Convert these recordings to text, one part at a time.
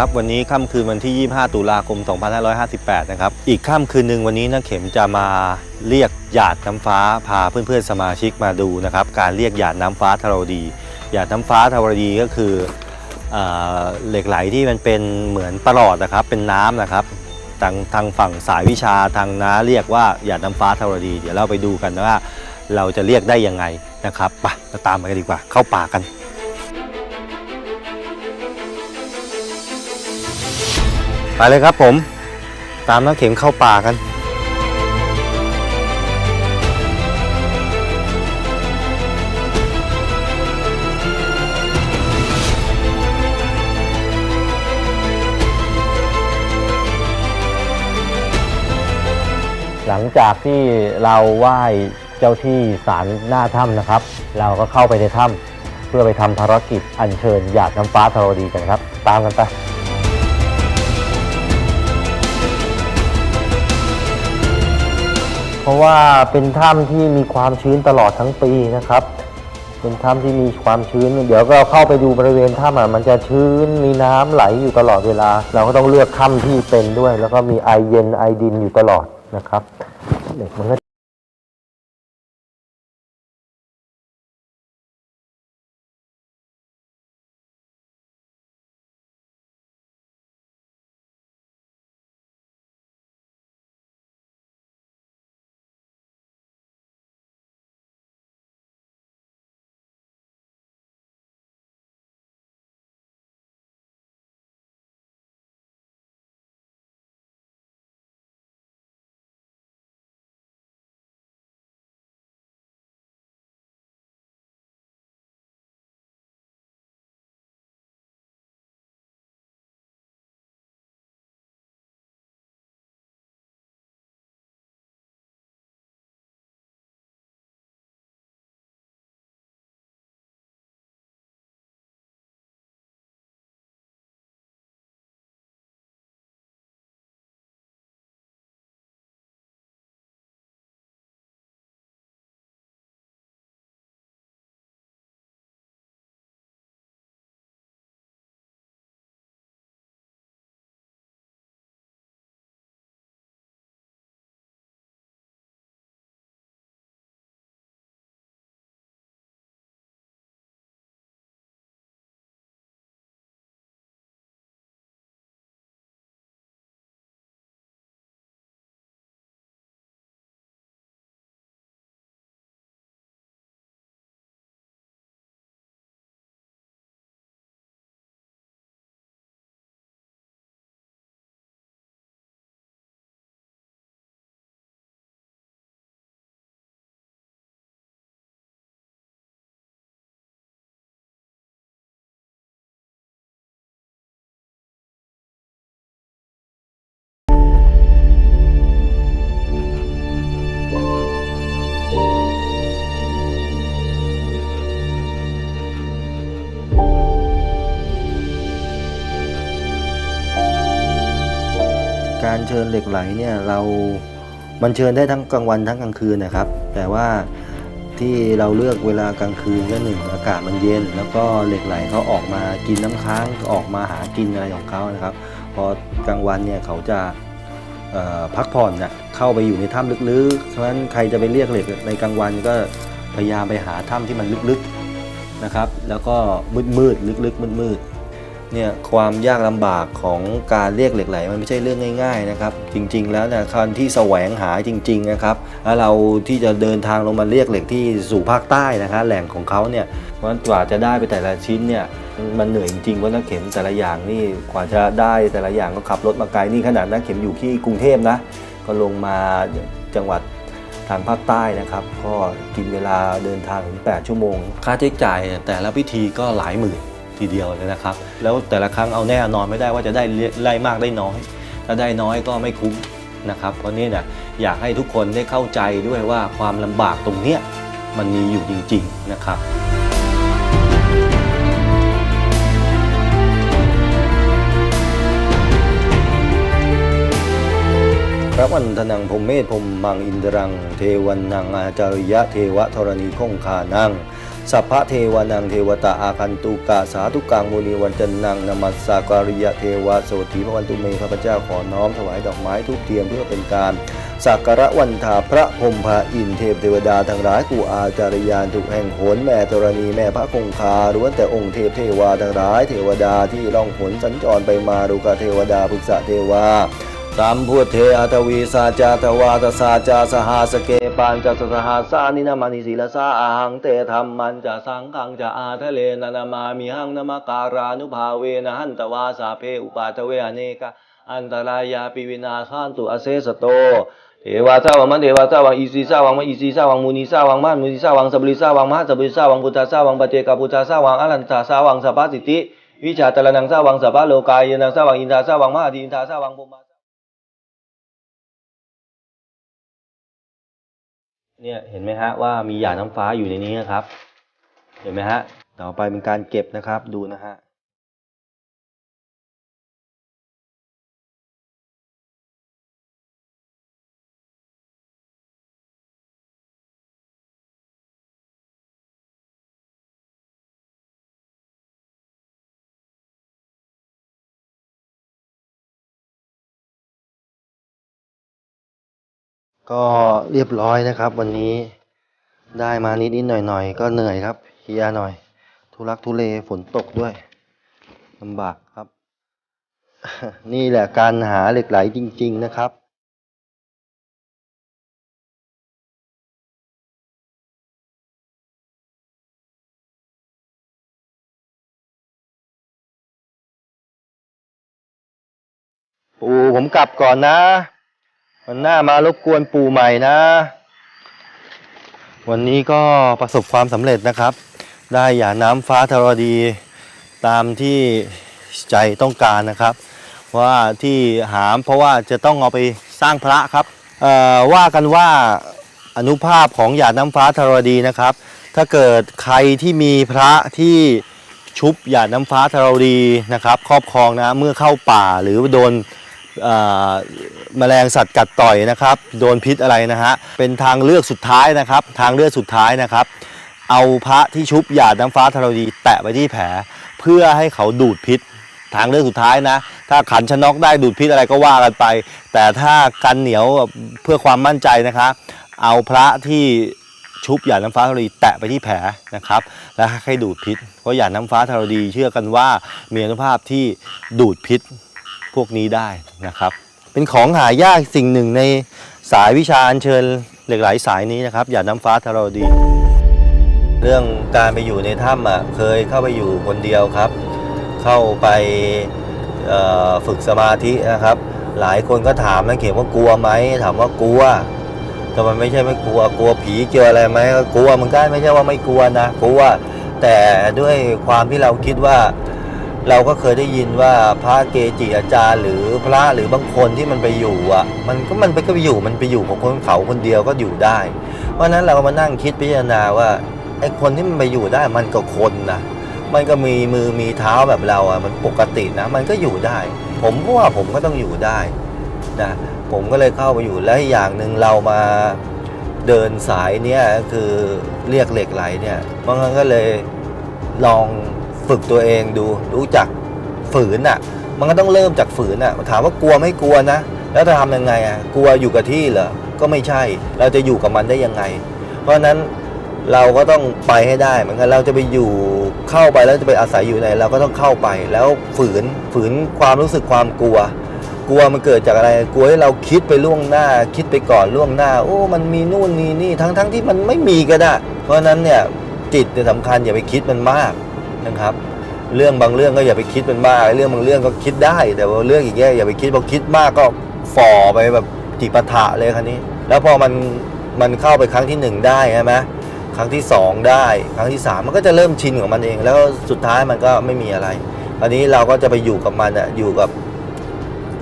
ครับวันนี้ค่ำคืนวันที่ 25 ตุลาคม 2558 นะครับ อีกค่ำคืนหนึ่งวันนี้นักเข็มจะมาเรียกหยาดน้ำฟ้าพาเพื่อนๆสมาชิกมาดูนะครับ การเรียกหยาดน้ำฟ้าทรดี หยาดน้ำฟ้าทรดีก็คือเอเหล็กไหลที่มันเป็นเหมือนประหลอดนะครับ เป็นน้ำนะครับทางทางฝั่งสายวิชาทางน้าเรียกว่าหยาดน้ำฟ้าทรดี เดี๋ยวเราไปดูกันว่าเราจะเรียกได้ยังไงนะครับไปเราตามไปกันดีกว่าเข้าป่ากัน ไปเลยครับผม ตามน้าเข็มเข้าป่ากัน หลังจากที่เราไหว้เจ้าที่ศาลหน้าถ้ำนะครับ เราก็เข้าไปในถ้ำเพื่อไปทำภารกิจอัญเชิญหยาดน้ำฟ้าธรดีกันครับ ตามกันไป เพราะว่าเป็นถ้ำที่มีความชื้นตลอดทั้งปีนะครับ เป็นถ้ำที่มีความชื้น เดี๋ยวเราเข้าไปดูบริเวณถ้ำอะมันจะชื้นมีน้ำไหลอยู่ตลอดเวลา เราก็ต้องเลือกถ้ำที่เป็นด้วย แล้วก็มีไอเย็นไอดินอยู่ตลอดนะครับเด็กมันก็ ชิญเหล็กไหลเนี่ยเรามันเชิญได้ทั้งกลางวันทั้งกลางคืนนะครับ แต่ว่าที่เราเลือกเวลากลางคืนก็หนึ่งอากาศมันเย็น แล้วก็เหล็กไหลเขาออกมากินน้ำค้างออกมาหากินอะไรของเขานะครับ พอกลางวันเนี่ยเขาจะพักผ่อนน่ะเข้าไปอยู่ในถ้ำลึกๆ เพราะฉะนั้นใครจะไปเรียกเหล็กในกลางวันก็พยายามไปหาถ้ำที่มันลึกๆนะครับ แล้วก็มืดๆ ลึกๆ มืดๆ เนี่ยความยากลำบากของการเรียกเหล็กไหลมันไม่ใช่เรื่องง่ายๆนะครับจริงๆ แล้วเนี่ยการที่แสวงหาจริงๆนะครับแล้วเราที่จะเดินทางลงมาเรียกเหล็กที่สู่ภาคใต้นะครับแหล่งของเขาเนี่ยเพราะฉะนั้นกว่าจะได้ไปแต่ละชิ้นเนี่ยมันเหนื่อยจริงๆเพราะนักเข็มแต่ละอย่างนี่กว่าจะได้แต่ละอย่างก็ขับรถมาไกลนี่ขนาดนักเข็มอยู่ที่กรุงเทพนะก็ลงมาจังหวัดทางภาคใต้นะครับ ก็กินเวลาเดินทางถึง 8 ชั่วโมง ค่าใช้จ่ายแต่ละพิธีก็หลายหมื่น ทีเดียวเลยนะครับ แล้วแต่ละครั้งเอาแน่นอนไม่ได้ว่าจะได้ไล่มากได้น้อย ถ้าได้น้อยก็ไม่คุ้มนะครับ เพราะนี่เนี่ยอยากให้ทุกคนได้เข้าใจด้วยว่าความลำบากตรงเนี้ยมันมีอยู่จริง ๆนะครับพระวันธนังพมเมธพมมังอินทรัง เทวันนังอาจาริยะเทวะธรณีคงคานัง สัพพะเทวานังเทวตาอาคันตุกะสาธุกังมุนีวันจันนังนามัสสาการิยะเทวะโสถีพระวันตุเมข้าพเจ้าขอน้อมถวายดอกไม้ทุกเทียมเพื่อเป็นการสักการะวันทาพระพรมพระอินเทพเทวดาทั้งหลายกูอาจารยานทุกแห่งโหนแม่ธรณีแม่พระคงคาล้วนแต่องค์เทพเทวาทั้งหลายเทวดาที่ล่องหนสัญจรไปมารุกเทวดาภึกษะเทวา สัมพุทเทอัตวีสาจาตวาตสาจาสหาสเกปัญจสสหาสานินามานิสีลสาอาหังเตธรรมมันจะสังขังจะอาทะเลนานามามิหังนามการานุภาเวนะหันตวาสาเพอุปาทเวอเนกะอันตรายาปิวินาขันตุอเสสโตเทวาสาวังมันเทวาสาวังอีสีสาวังมะอีสีสาวังมุนีสาวังมันมุนีสาวังสับริสาวังมหาสับริสาวังพุทธาสาวังปเจกาพุทธสาวังอรันตาสาวังสัพพสิทธิวิชาตระนังสาวังสัพพโลกายนังสาวังอินทาสาวังมหาดีอินทาสาวังภูมา เนี่ยเห็นไหมฮะว่ามีหยาดน้ำฟ้าอยู่ในนี้นะครับ เห็นไหมฮะต่อไปเป็นการเก็บนะครับดูนะฮะ ก็เรียบร้อยนะครับ วันนี้ได้มานิดนิดหน่อยหน่อยก็เหนื่อยครับเพลียหน่อย ทุลักทุเลฝนตกด้วยลำบากครับ นี่แหละการหาเหล็กไหลจริง ๆนะครับปู่ผมกลับก่อนนะ วันหน้ามารบกวนปู่ใหม่นะ วันนี้ก็ประสบความสำเร็จนะครับ ได้หย่าน้ำฟ้าธรดีตามที่ใจต้องการนะครับ ว่าที่หามเพราะว่าจะต้องเอาไปสร้างพระครับว่ากันว่าอนุภาพของหยาดน้ำฟ้าธรดีนะครับ ถ้าเกิดใครที่มีพระที่ชุบหยาดน้ำฟ้าธรดีนะครับ ครอบครองนะเมื่อเข้าป่าหรือโดน เอ่อแมลงสัตว์กัดต่อยนะครับ โดนพิษอะไรนะฮะ เป็นทางเลือกสุดท้ายนะครับ ทางเลือกสุดท้ายนะครับ เอาพระที่ชุบหยาดน้ำฟ้าธรดีแตะไปที่แผล เพื่อให้เขาดูดพิษ ทางเลือกสุดท้ายนะ ถ้าขันชะนกได้ดูดพิษอะไรก็ว่ากันไป แต่ถ้ากันเหนียวเพื่อความมั่นใจนะคะ เอาพระที่ชุบหยาดน้ำฟ้าธรดีแตะไปที่แผลนะครับ แล้วให้ดูดพิษ เพราะหยาดน้ำฟ้าธรดีเชื่อกันว่ามีอนุภาพที่ดูดพิษ พวกนี้ได้นะครับ เป็นของหายากสิ่งหนึ่งในสายวิชาอัญเชิญเหล็กไหลสายนี้นะครับ อย่าน้ำฟ้าทารดี เรื่องการไปอยู่ในถ้ำอะเคยเข้าไปอยู่คนเดียวครับ เข้าไปฝึกสมาธินะครับ หลายคนก็ถามนะเขียนว่ากลัวไหมถามว่ากลัวแต่มันไม่ใช่ไม่กลัวกลัวผีเจออะไรไหมก็กลัวเหมือนกันไม่ใช่ว่าไม่กลัวนะกลัวแต่ด้วยความที่เราคิดว่า เราก็เคยได้ยินว่าพระเกจิอาจารย์ หรือพระหรือบางคนที่มันไปอยู่อะ มันก็มันไปก็ไปอยู่มันไปอยู่ของคนเขาคนเดียวก็อยู่ได้ เพราะนั้นเราก็มานั่งคิดพิจารณาว่าไอ้คนที่มันไปอยู่ได้มันก็คนนะมันก็มีมือมีเท้าแบบเราอะมันปกตินะ มันก็อยู่ได้ ผมก็ว่าผมก็ต้องอยู่ได้นะผมก็เลยเข้าไปอยู่และอีกอย่างหนึ่งเรามาเดินสายเนี้ยก็คือเรียกเหล็กไหลเนี่ยบางครั้งก็เลยลอง ฝึกตัวเองดูรู้จักฝืนอะ มันก็ต้องเริ่มจากฝืนอะถามว่ากลัวไม่กลัวนะ แล้วจะทำยังไงอะกลัวอยู่กับที่เหรอก็ไม่ใช่ เราจะอยู่กับมันได้ยังไง เพราะนั้นเราก็ต้องไปให้ได้เหมือนกันเราจะไปอยู่เข้าไปแล้วจะไปอาศัยอยู่ไหนเราก็ต้องเข้าไปแล้วฝืนฝืนความรู้สึกความกลัว กลัวมันเกิดจากอะไรกลัวให้เราคิดไปล่วงหน้า คิดไปก่อนล่วงหน้า โอ้ มันมีนู่นนี่นี่ทั้งทั้งที่มันไม่มีก็ได้ เพราะนั้นเนี่ยจิตเนี่ยสำคัญอย่าไปคิดมันมาก นะครับ เรื่องบางเรื่องก็อย่าไปคิดมันมากเรื่องบางเรื่องก็คิดได้ แต่ว่าเรื่องอย่างเงี้ยอย่าไปคิดพอคิดมากก็ฝ่อไปแบบจิปาถะเลยคันนี้ แล้วพอมันมันเข้าไปครั้งที่หนึ่งได้ใช่ไหมครั้งที่สองได้ ครั้งที่สามมันก็จะเริ่มชินของมันเอง แล้วสุดท้ายมันก็ไม่มีอะไรคราวนี้เราก็จะไปอยู่กับมันอะอยู่กับ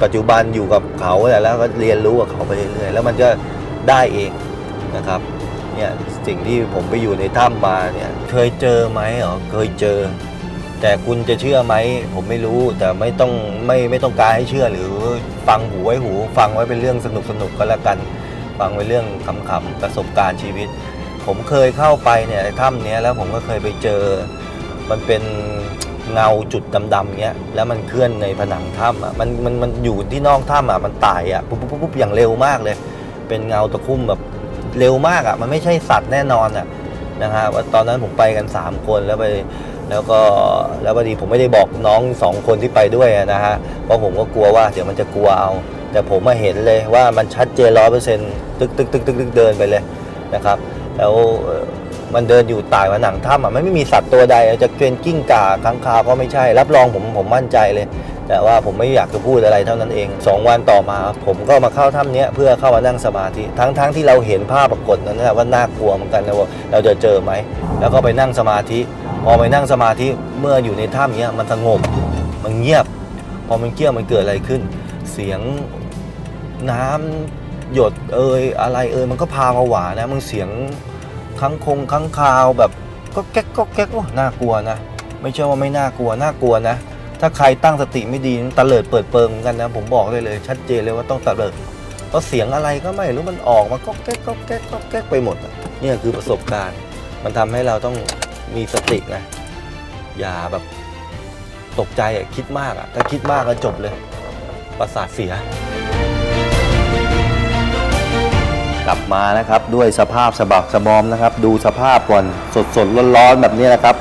ปัจจุบันอยู่กับเขาแล้วก็เรียนรู้กับเขาไปเรื่อยๆแล้วมันก็ได้เองนะครับเนี่ย สิ่งที่ผมไปอยู่ในถ้ำมาเนี่ย เคยเจอไหมอ๋อเคยเจอ แต่คุณจะเชื่อไหม ผมไม่รู้แต่ไม่ต้องไม่ไม่ต้องการให้เชื่อหรือฟังหูไว้หู ฟังไว้เป็นเรื่องสนุกสนุกก็แล้วกัน ฟังไว้เรื่องขำๆประสบการณ์ชีวิต ผมเคยเข้าไปเนี่ยถ้ำเนี้ยแล้วผมก็เคยไปเจอ มันเป็นเงาจุดดำๆเงี้ยแล้วมันเคลื่อนในผนังถ้ำอะมันมันมันอยู่ที่นอกถ้ำอะมันไต่อะปุ๊บปุ๊บปุ๊บปุ๊บอย่างเร็วมากเลย เป็นเงาตะคุ่มแบบ เร็วมากอะมันไม่ใช่สัตว์แน่นอนอะนะฮะว่าตอนนั้นผมไปกัน 3 คนแล้วไปแล้วก็แล้วพอดีผมไม่ได้บอกน้องสองคนที่ไปด้วยนะฮะเพราะผมก็กลัวว่าเดี๋ยวมันจะกลัวเอา แต่ผมมาเห็นเลยว่ามันชัดเจนร้อยเปอร์เซ็นต์ตึกตึกตึกตึกตึกเดินไปเลยนะครับ แล้วมันเดินอยู่ใต้ผนังถ้ำอะมันไม่มีสัตว์ตัวใดจะเป็นกิ้งก่าค้างคาวก็ไม่ใช่ รับรองผมผมมั่นใจเลย แต่ว่าผมไม่อยากจะพูดอะไรเท่านั้นเอง 2 วันต่อมาผมก็มาเข้าถ้ำนี้เพื่อเข้ามานั่งสมาธิทั้งทั้งที่เราเห็นภาพปรากฏนั้นนะว่าน่ากลัวเหมือนกันนะว่าเราจะเจอไหม แล้วก็ไปนั่งสมาธิพอไปนั่งสมาธิเมื่ออยู่ในถ้ำนี้มันสงบมันเงียบ พอมันเงียบมันเกิดอะไรขึ้น เสียงน้ำหยดเอ่ยอะไรเอ่ยมันก็พามาหวานะมันเสียงค้างคงค้างคาวแบบก็แก๊กก็แก๊กโอ้น่ากลัวนะ ไม่ใช่ว่าไม่น่ากลัวน่ากลัวนะ ถ้าใครตั้งสติไม่ดีตะเลิดเปิดเปิงเหมือนกันนะผมบอกเลยเลย ชัดเจนเลยว่าต้องตะเลิดเพราะเสียงอะไรก็ไม่รู้มันออกมาก็แก๊กก็แก๊กก็แก๊กไปหมดเนี่ยคือประสบการณ์ มันทำให้เราต้องมีสติไงอย่าแบบตกใจอะคิดมากอะถ้าคิดมากก็จบเลย ประสาทเสีย กลับมานะครับด้วยสภาพสะบักสะบอมนะครับ ดูสภาพก่อนสดสดๆร้อนๆแบบนี้นะครับ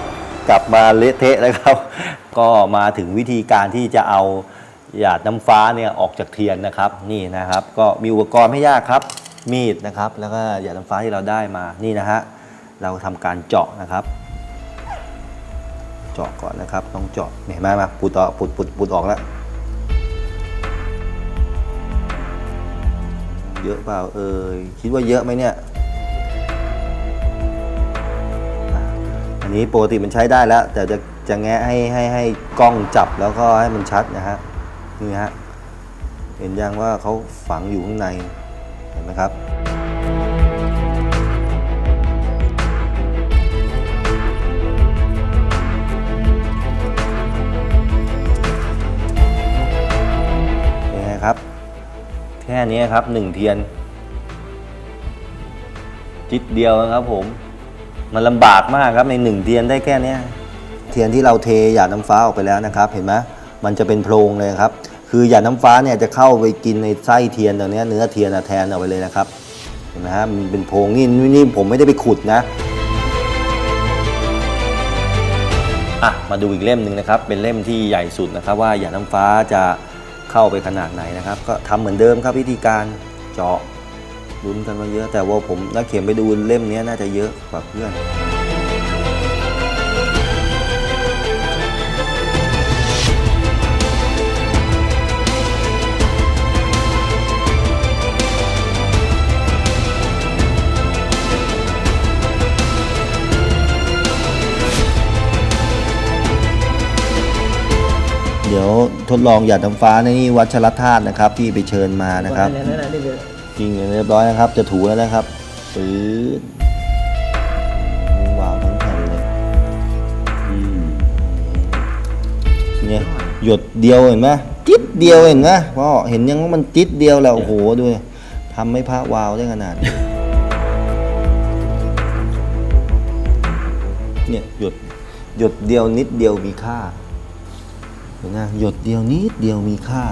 กลับมาเละเทะนะครับ ก็มาถึงวิธีการที่จะเอาหยาดน้ำฟ้าเนี่ยออกจากเทียนนะครับนี่นะครับ ก็มีอุปกรณ์ไม่ยากครับ มีดนะครับ แล้วก็หยาดน้ำฟ้าที่เราได้มานี่นะฮะเราทำการเจาะนะครับ เจาะก่อนนะครับต้องเจาะเห็นไหมมาปุดออกปุดปุดปุดออกแล้วเยอะเปล่าเอ่ยคิดว่าเยอะไหมเนี่ย นี้ปกติมันใช้ได้แล้ว แต่จะจะแงะให้ให้ให้กล้องจับแล้วก็ให้มันชัดนะฮะนี่ฮะเห็นยังว่าเขาฝังอยู่ข้างในเห็นไหมครับเป็นไงครับ แค่นี้ครับหนึ่งเทียน จิตเดียวนะครับผม มันลำบากมากครับในหนึ่งเทียนได้แค่เนี้ยเทียนที่เราเทหยาดน้ำฟ้าออกไปแล้วนะครับ เห็นไหมมันจะเป็นโพรงเลยครับ คือหยาดน้ำฟ้าเนี่ยจะเข้าไปกินในไส้เทียนตรงเนี้ยเนื้อเทียนอะแทนเอาไปเลยนะครับ เห็นไหมฮะมันเป็นโพรงนี่นี่นี่ผมไม่ได้ไปขุดนะ อะมาดูอีกเล่มหนึ่งนะครับ เป็นเล่มที่ใหญ่สุดนะครับ ว่าหยาดน้ำฟ้าจะเข้าไปขนาดไหนนะครับ ก็ทำเหมือนเดิมครับวิธีการเจาะ ลุ้นกันมาเยอะแต่ว่าผมนักเขียนไปดูเล่มนี้น่าจะเยอะกว่าเพื่อนเดี๋ยวทดลองหยาดน้ำฟ้าในนี่วัชรธาตุนะครับ ที่ไปเชิญมานะครับ จริงเรียบร้อยนะครับ จะถูแล้วนะครับปื๊ดวางทั้งแผ่นเลยเนี่ยหยดเดียวเห็นไหมจิตเดียวเห็นไหมพ่อเห็นยังว่ามันจิตเดียวแล้วโอ้โหดูดิทำให้พระวาวได้ขนาดนี้เนี่ยหยดหยดเดียวนิดเดียวมีค่าเห็นไหมหยดเดียวนิดเดียวมีค่า